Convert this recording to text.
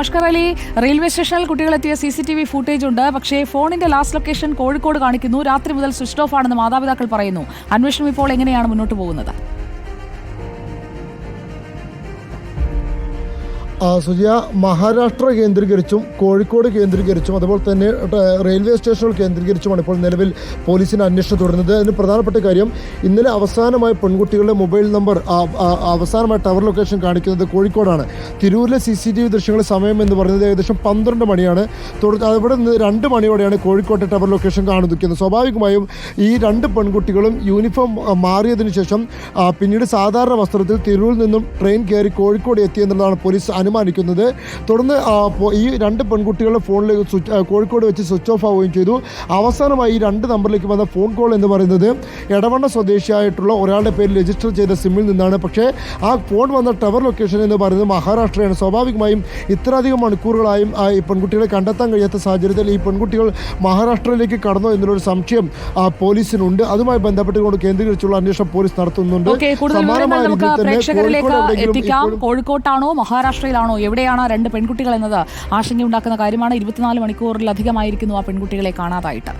Ashkar Ali. Railway സ്റ്റേഷനിൽ കുട്ടികളെത്തിയ C C T V footage ഉണ്ട്. പക്ഷേ ഫോണിന്റെ ലാസ്റ്റ് ലൊക്കേഷൻ കോഴിക്കോട് കാണിക്കുന്നു. രാത്രി മുതൽ സ്വിച്ച് ഓഫ് ആണെന്ന് മാതാപിതാക്കൾ പറയുന്നു. അന്വേഷണം ഇപ്പോൾ എങ്ങനെയാണ് മുന്നോട്ട് പോകുന്നത്? സുജിയ മഹാരാഷ്ട്ര കേന്ദ്രീകരിച്ചും കോഴിക്കോട് കേന്ദ്രീകരിച്ചും അതുപോലെ തന്നെ റെയിൽവേ സ്റ്റേഷനുകൾ കേന്ദ്രീകരിച്ചുമാണ് ഇപ്പോൾ നിലവിൽ പോലീസിന് അന്വേഷണം തുടരുന്നത്. അതിന് പ്രധാനപ്പെട്ട കാര്യം ഇന്നലെ അവസാനമായി പെൺകുട്ടികളുടെ മൊബൈൽ നമ്പർ അവസാനമായി ടവർ ലൊക്കേഷൻ കാണിക്കുന്നത് കോഴിക്കോടാണ്. തിരൂരിലെ സി സി ടി വി സമയം എന്ന് പറയുന്നത് ഏകദേശം പന്ത്രണ്ട് മണിയാണ്. അവിടെ നിന്ന് രണ്ട് മണിയോടെയാണ് കോഴിക്കോട്ടെ ടവർ ലൊക്കേഷൻ കാണുന്നത് സ്വാഭാവികമായും ഈ രണ്ട് പെൺകുട്ടികളും യൂണിഫോം മാറിയതിനു ശേഷം പിന്നീട് സാധാരണ വസ്ത്രത്തിൽ തിരൂരിൽ നിന്നും ട്രെയിൻ കയറി കോഴിക്കോട് എത്തിയെന്നുള്ളതാണ് പോലീസ് അനുമാനിക്കുന്നത്. തുടർന്ന് ഈ രണ്ട് പെൺകുട്ടികളുടെ ഫോണിലേക്ക് സ്വിച്ച് കോഴിക്കോട് വെച്ച് സ്വിച്ച് ഓഫ് ആവുകയും ചെയ്തു. അവസാനമായി ഈ രണ്ട് നമ്പറിലേക്ക് വന്ന ഫോൺ കോൾ എന്ന് പറയുന്നത് എടവണ്ണ സ്വദേശിയായിട്ടുള്ള ഒരാളുടെ പേരിൽ രജിസ്റ്റർ ചെയ്ത സിമ്മിൽ നിന്നാണ്. പക്ഷേ ആ ഫോൺ വന്ന ടവർ ലൊക്കേഷൻ എന്ന് പറയുന്നത് മഹാരാഷ്ട്രയാണ്. സ്വാഭാവികമായും ഇത്രയധികം മണിക്കൂറുകളായും ഈ പെൺകുട്ടികളെ കണ്ടെത്താൻ കഴിയാത്ത സാഹചര്യത്തിൽ ഈ പെൺകുട്ടികൾ മഹാരാഷ്ട്രയിലേക്ക് കടന്നോ എന്നുള്ളൊരു സംശയം ആ, പോലീസിനുണ്ട്. അതുമായി ബന്ധപ്പെട്ടുകൊണ്ട് കേന്ദ്രീകരിച്ചുള്ള അന്വേഷണം പോലീസ് നടത്തുന്നുണ്ട്. കോഴിക്കോട്ടാണോ സമാനമായ രീതിയിൽ തന്നെ കോഴിക്കോട് എത്തിക്കാം. കോഴിക്കോട്ടാണോ എവിടെയാണ് രണ്ട് പെൺകുട്ടികൾ എന്നത്? ആശങ്കയുണ്ടാക്കുന്ന കാര്യമാണ് ഇരുപത്തിനാല് മണിക്കൂറിലധികമായിരിക്കുന്നു ആ പെൺകുട്ടികളെ കാണാതായിട്ട്.